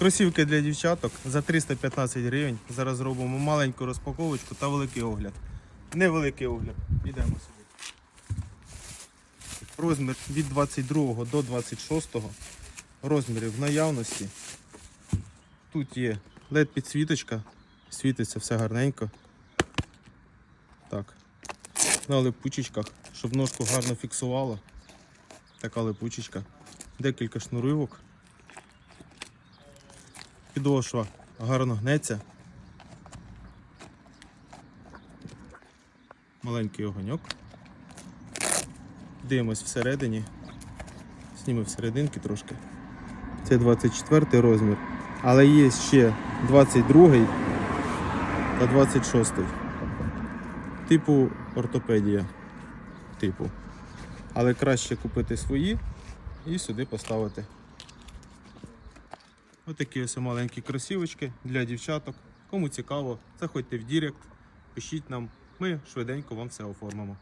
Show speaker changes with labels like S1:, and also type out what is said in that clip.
S1: Кросівки для дівчаток за 315 гривень. Зараз зробимо маленьку розпаковочку та великий огляд. Невеликий огляд. Йдемо сюди. Розмір від 22 до 26 розмірів в наявності. Тут є LED підсвіточка, світиться все гарненько. Так. На липучечках, щоб ножку гарно фіксувало. Така липучечка. Декілька шнуривок. Підошва гарно гнеться. Маленький огоньок. Дивимось всередині. Знімемо всерединки трошки. Це 24 розмір. Але є ще 22 та 26. Типу ортопедія. Типу. Але краще купити свої і сюди поставити. Отакі ось маленькі кросівочки для дівчаток. Кому цікаво, заходьте в Дірект, пишіть нам, ми швиденько вам все оформимо.